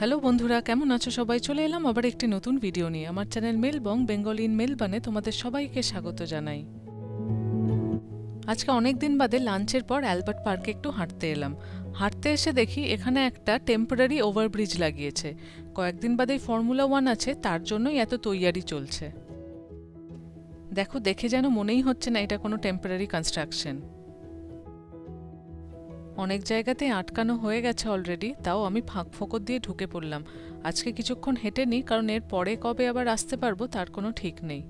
Hello বন্ধুরা, কেমন আছো সবাই? চলে এলাম আবার একটি নতুন ভিডিও নিয়ে। আমার চ্যানেল মেলবং বেঙ্গলি ইন মেলবানে তোমাদের সবাইকে স্বাগত জানাই। আজকে অনেক দিন বাদে লাঞ্চের পর অ্যালবার্ট পার্কে একটু হাঁটতে এলাম। হাঁটতে এসে দেখি এখানে একটা টেম্পোরারি ওভারব্রিজ লাগিয়েছে। কয়েকদিন বাদেই ফর্মুলা ওয়ান আছে, তার জন্যই এত তৈয়ারি চলছে। দেখো, দেখে যেন মনেই হচ্ছে না, এটা কোনো টেম্পোরারি কনস্ট্রাকশন অনেক জায়গাতেই আটকানো হয়ে গেছে অলরেডি তাও আমি ফাঁক ফোকর দিয়ে ঢুকে পড়লাম। আজকে কিছুক্ষণ হেঁটে নিই কারণ এর পরে কবে আবার আসতে পারব তার কোনো ঠিক নেই।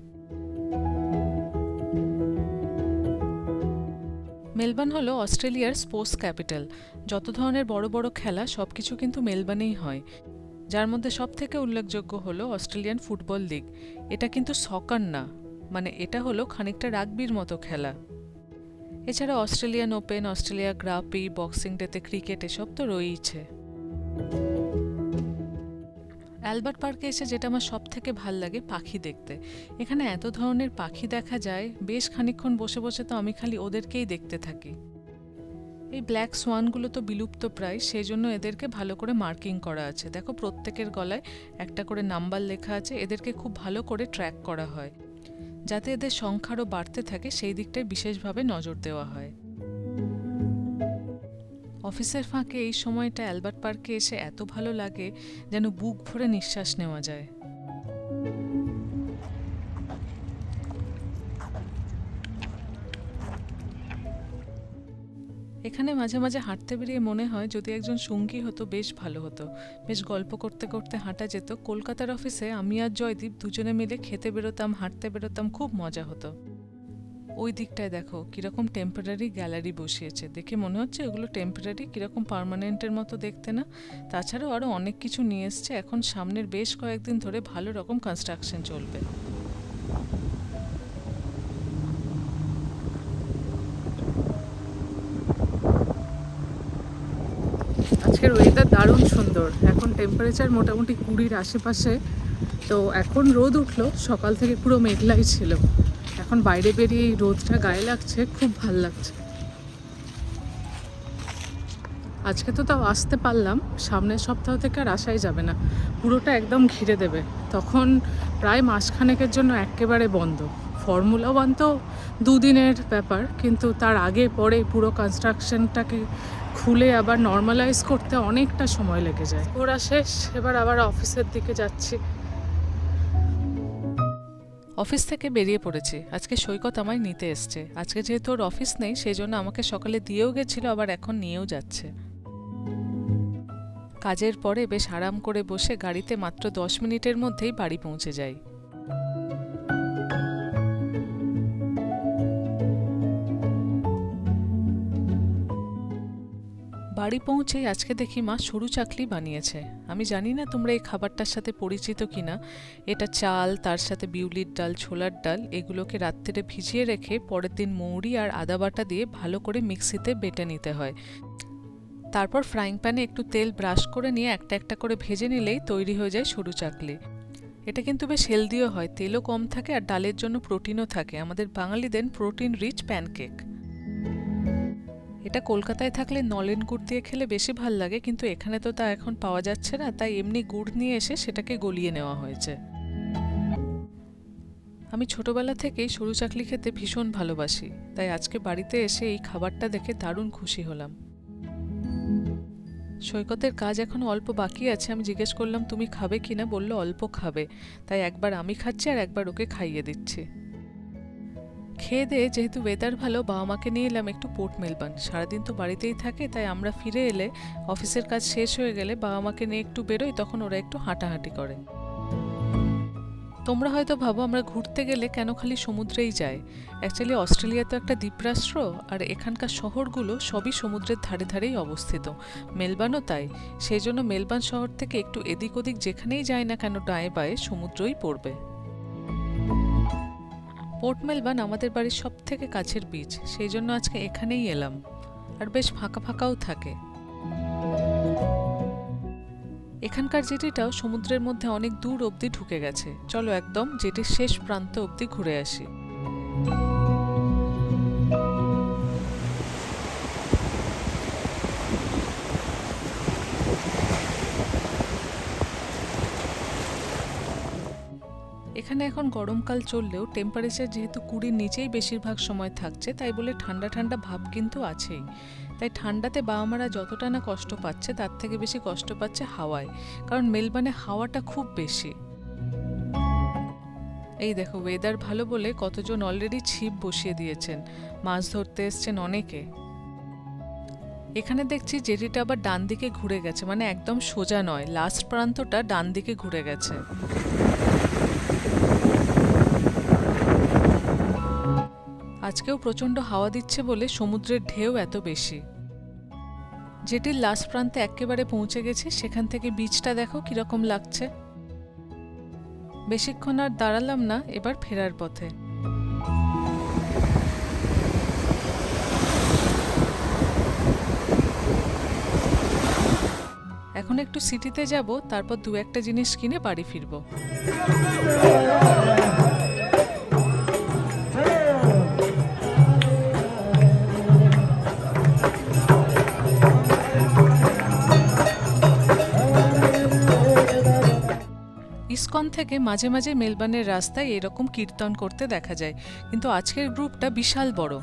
মেলবার্ন হলো অস্ট্রেলিয়ার স্পোর্টস ক্যাপিটাল। যত ধরনের বড় বড় খেলা সব কিছু কিন্তু মেলবার্নেই হয়। যার মধ্যে সব থেকে উল্লেখযোগ্য হলো অস্ট্রেলিয়ান ফুটবল লিগ। এটা কিন্তু সকার না মানে এটা হলো খানিকটা রাগবির মতো খেলা। এছাড়া অস্ট্রেলিয়ান ওপেন, অস্ট্রেলিয়া গ্রাপি, বক্সিং ডেতে ক্রিকেট এসব তো রয়েইছে। অ্যালবার্ট পার্কে এসে যেটা আমার সব থেকে ভালো লাগে, পাখি দেখতে। এখানে এত ধরনের পাখি দেখা যায়, বেশ খানিকক্ষণ বসে বসে তো আমি খালি ওদেরকেই দেখতে থাকি। এই ব্ল্যাক সোয়ানগুলো তো বিলুপ্ত প্রায় সেই জন্য এদেরকে ভালো করে মার্কিং করা আছে। দেখো প্রত্যেকের গলায় একটা করে নাম্বার লেখা আছে, এদেরকে খুব ভালো করে ট্র্যাক করা হয়। যাতে এদের সংখ্যারও বাড়তে থাকে, সেই দিকটায় বিশেষভাবে নজর দেওয়া হয়। অফিসের ফাঁকে এই সময়টা অ্যালবার্ট পার্কে এসে এত ভালো লাগে যেন বুক ভরে নিঃশ্বাস নেওয়া যায়। এখানে মাঝে মাঝে হাঁটতে বেরিয়ে মনে হয় যদি একজন সঙ্গী হতো, বেশ ভালো হতো। বেশ গল্প করতে করতে হাঁটা যেত। কলকাতার অফিসে আমি আর জয়দীপ দুজনে মিলে খেতে বেরোতাম, হাঁটতে বেরোতাম, খুব মজা হতো। ওই দিকটায় দেখো, কীরকম টেম্পোরারি গ্যালারি বসিয়েছে। দেখে মনে হচ্ছে ওগুলো টেম্পোরারি কীরকম পার্মানেন্টের মতো দেখতে না? তাছাড়াও আরও অনেক কিছু নিয়ে এসছে। এখন সামনের বেশ কয়েকদিন ধরে ভালো রকম কনস্ট্রাকশন চলবে। আজকের ওয়েদার দারুণ সুন্দর। এখন টেম্পারেচার মোটামুটি কুড়ির আশেপাশে। তো এখন রোদ উঠল, সকাল থেকে পুরো মেঘলাই ছিল। এখন বাইরে বেরিয়ে এই রোদটা গায়ে লাগছে, খুব ভালো লাগছে। আজকে তো তাও আসতে পারলাম, সামনের সপ্তাহ থেকে আর আসাই যাবে না। পুরোটা একদম ঘিরে দেবে। তখন প্রায় মাসখানেকের জন্য একেবারে বন্ধ। ফর্মুলা ওয়ান তো দুদিনের ব্যাপার, কিন্তু তার আগে পরে পুরো কনস্ট্রাকশনটাকে খুলে আবার নর্মালাইজ করতে অনেকটা সময় লেগে যায়। ওরা শেষ, এবার আবার অফিসের দিকে যাচ্ছি। অফিস থেকে বেরিয়ে পড়েছি। আজকে সৈকত আমায় নিতে এসছে। আজকে যেহেতু ওর অফিস নেই সেই জন্য আমাকে সকালে দিয়েও গেছিল, আবার এখন নিয়েও যাচ্ছে। কাজের পরে বেশ আরাম করে বসে গাড়িতে মাত্র দশ মিনিটের মধ্যেই বাড়ি পৌঁছে যাই। বাড়ি পৌঁছেই আজকে দেখি মা সরু চাকলি বানিয়েছে। আমি জানি না তোমরা এই খাবারটার সাথে পরিচিত কিনা। এটা চাল, তার সাথে বিউলির ডাল, ছোলার ডাল, এগুলোকে রাত্রিরে ভিজিয়ে রেখে পরের দিন মৌরি আর আদা বাটা দিয়ে ভালো করে মিক্সিতে বেটে নিতে হয়। তারপর ফ্রাইং প্যানে একটু তেল ব্রাশ করে নিয়ে একটা একটা করে ভেজে নিলেই তৈরি হয়ে যায় সরু চাকলি। এটা কিন্তু বেশ হেলদিও হয়, তেলও কম থাকে আর ডালের জন্য প্রোটিনও থাকে। আমাদের বাঙালিদের প্রোটিন রিচ প্যানকেক। এটা কলকাতায় থাকলে নলেন গুড় দিয়ে খেলে বেশি ভালো লাগে, কিন্তু এখানে তো তা এখন পাওয়া যাচ্ছে না, তাই এমনি গুড় নিয়ে এসে সেটাকে গলিয়ে নেওয়া হয়েছে। আমি ছোটবেলা থেকেই সরু চাকলি খেতে ভীষণ ভালোবাসি, তাই আজকে বাড়িতে এসে এই খাবারটা দেখে দারুণ খুশি হলাম। সৈকতের কাজ এখন অল্প বাকি আছে, আমি জিজ্ঞেস করলাম, তুমি খাবে কিনা বলল, অল্প খাবে। তাই একবার আমি খাচ্ছি আর একবার ওকে খাইয়ে দিচ্ছি। খেয়ে দিয়ে যেহেতু ওয়েদার ভালো বাবা মাকে নিয়ে এলাম একটু পোর্ট মেলবার্ন সারাদিন তো বাড়িতেই থাকে, তাই আমরা ফিরে এলে অফিসের কাজ শেষ হয়ে গেলে বাবা মাকে নিয়ে একটু বেরোই, তখন ওরা একটু হাঁটাহাঁটি করে। তোমরা হয়তো ভাবো, আমরা ঘুরতে গেলে কেন খালি সমুদ্রেই যায় অ্যাকচুয়ালি অস্ট্রেলিয়া তো একটা দ্বীপরাষ্ট্র, আর এখানকার শহরগুলো সবই সমুদ্রের ধারে ধারেই অবস্থিত। মেলবার্নও তাই। সেই জন্য মেলবার্ন শহর থেকে একটু এদিক ওদিক যেখানেই যায় না কেন ডায়ে বায়ে সমুদ্রই পড়বে। পোর্ট মেলবার্ন আমাদের বাড়ির সব থেকে কাছের বীচ সেই জন্য আজকে এখানেই এলাম। আর বেশ ফাঁকা ফাঁকাও থাকে। এখানকার জেটিটাও সমুদ্রের মধ্যে অনেক দূর অবধি ঢুকে গেছে। চলো একদম জেটির শেষ প্রান্ত অবধি ঘুরে আসি। এখানে এখন গরমকাল চললেও টেম্পারেচার যেহেতু কুড়ির নিচেই বেশিরভাগ সময় থাকছে, তাই বলে ঠান্ডা ঠান্ডা ভাব কিন্তু আছেই। তাই ঠান্ডাতে বাবা মারা যতটা না কষ্ট পাচ্ছে, তার থেকে বেশি কষ্ট পাচ্ছে হাওয়ায়, কারণ মেলবানে হাওয়াটা খুব বেশি। এই দেখো ওয়েদার ভালো বলে কতজন অলরেডি ছিপ বসিয়ে দিয়েছেন, মাছ ধরতে এসছেন অনেকে। এখানে দেখছি জেটিটা আবার ডান দিকে ঘুরে গেছে মানে একদম সোজা নয় লাস্ট প্রান্তটা ডান দিকে ঘুরে গেছে। আজকেও প্রচণ্ড হাওয়া দিচ্ছে বলে সমুদ্রের ঢেউ এত বেশি। যেটির লাস্ট প্রান্তে একেবারে পৌঁছে গেছে, সেখান থেকে বীজটা দেখো কীরকম লাগছে। বেশিক্ষণ আর দাঁড়ালাম না, এবার ফেরার পথে। এখন একটু সিটিতে যাব, তারপর দু একটা জিনিস কিনে বাড়ি ফিরবো। ইসকন থেকে মাঝে মাঝে মেলবার্নের রাস্তায় এরকম কীর্তন করতে দেখা যায়। কিন্তু আজকের গ্রুপটা বিশাল বড়।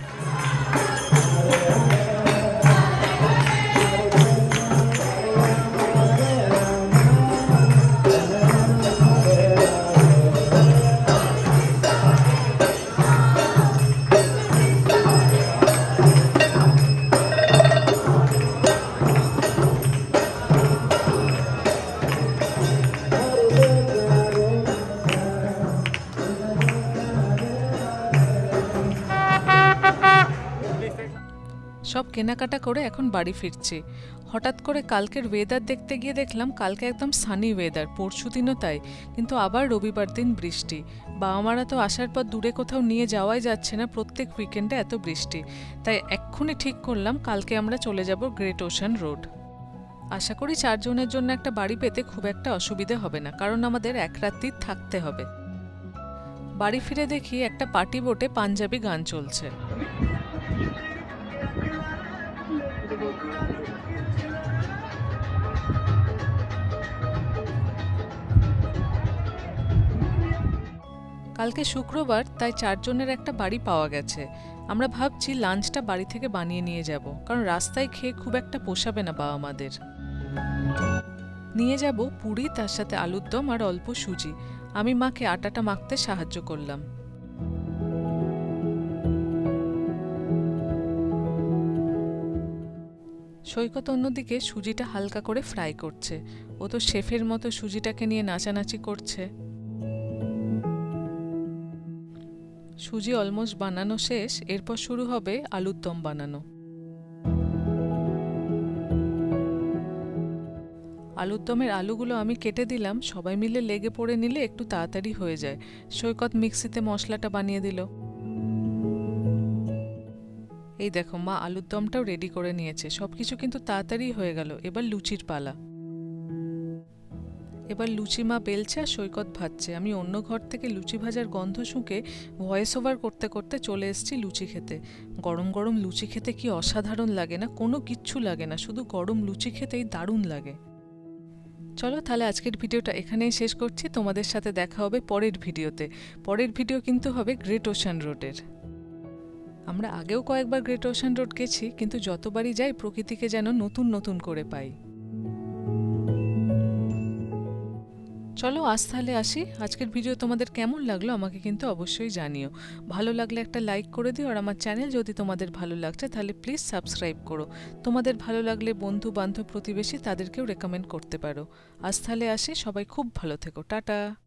কেনাকাটা করে এখন বাড়ি ফিরছি। হঠাৎ করে কালকের ওয়েদার দেখতে গিয়ে দেখলাম কালকে একদম সানি ওয়েদার পরশু দিনও তাই, কিন্তু আবার রবিবার দিন বৃষ্টি। বাবা মারা তো আসার পর দূরে কোথাও নিয়ে যাওয়াই যাচ্ছে না, প্রত্যেক উইকেন্ডে এত বৃষ্টি। তাই এক্ষুনি ঠিক করলাম কালকে আমরা চলে যাব গ্রেট ওশান রোড আশা করি চারজনের জন্য একটা বাড়ি পেতে খুব একটা অসুবিধে হবে না, কারণ আমাদের এক রাত্রি থাকতে হবে। বাড়ি ফিরে দেখি একটা পার্টি বোটে পাঞ্জাবি গান চলছে। কালকে শুক্রবার তাই চারজনের একটা বাড়ি পাওয়া গেছে। আমরা ভাবছি লাঞ্চটা বাড়ি থেকে বানিয়ে নিয়ে যাব, কারণ রাস্তায় খেয়ে খুব একটা পোষাবে না বাবা মাদের। নিয়ে যাব পুরি, তার সাথে আলুর দম আর অল্প সুজি। আমি মাকে আটাটা মাখতে সাহায্য করলাম। সৈকত অন্যদিকে সুজিটা হালকা করে ফ্রাই করছে। ও তো শেফের মতো সুজিটাকে নিয়ে নাচানাচি করছে। সুজি অলমোস্ট বানানো শেষ, এরপর শুরু হবে আলুর দম বানানো। আলুর দমের আলুগুলো আমি কেটে দিলাম, সবাই মিলে লেগে পড়ে নিলে একটু তাড়াতাড়ি হয়ে যায়। সৈকত মিক্সিতে মশলাটা বানিয়ে দিল। এই দেখো, মা আলুর দমটাও রেডি করে নিয়েছে। সব কিছু কিন্তু তাড়াতাড়ি হয়ে গেল। এবার লুচির পালা। এবার লুচি মা বেলছে আর সৈকত ভাজছে। আমি অন্য ঘর থেকে লুচি ভাজার গন্ধ শুঁকে ভয়েস ওভার করতে করতে চলে এসেছি লুচি খেতে। গরম গরম লুচি খেতে কি অসাধারণ লাগে না? কোনো কিচ্ছু লাগে না, শুধু গরম লুচি খেতেই দারুণ লাগে। চলো তাহলে আজকের ভিডিওটা এখানেই শেষ করছি। তোমাদের সাথে দেখা হবে পরের ভিডিওতে। পরের ভিডিও কিন্তু হবে গ্রেট ওশান রোডের আমরা আগেও কয়েকবার গ্রেট ওশান রোড গেছি, কিন্তু যতবারই যাই প্রকৃতিকে যেন নতুন নতুন করে পাই। চলো আজ তাহলে আসি। আজকের ভিডিও তোমাদের কেমন লাগল আমাকে কিন্তু অবশ্যই জানিও। ভালো লাগলে একটা লাইক করে দিও আর আমার চ্যানেল যদি তোমাদের ভালো লাগছে তাহলে প্লিজ সাবস্ক্রাইব করো। তোমাদের ভালো লাগলে বন্ধু বান্ধব প্রতিবেশী তাদেরকেও রেকমেন্ড করতে পারো। আজ তাহলে আসি, সবাই খুব ভালো থেকো। টাটা।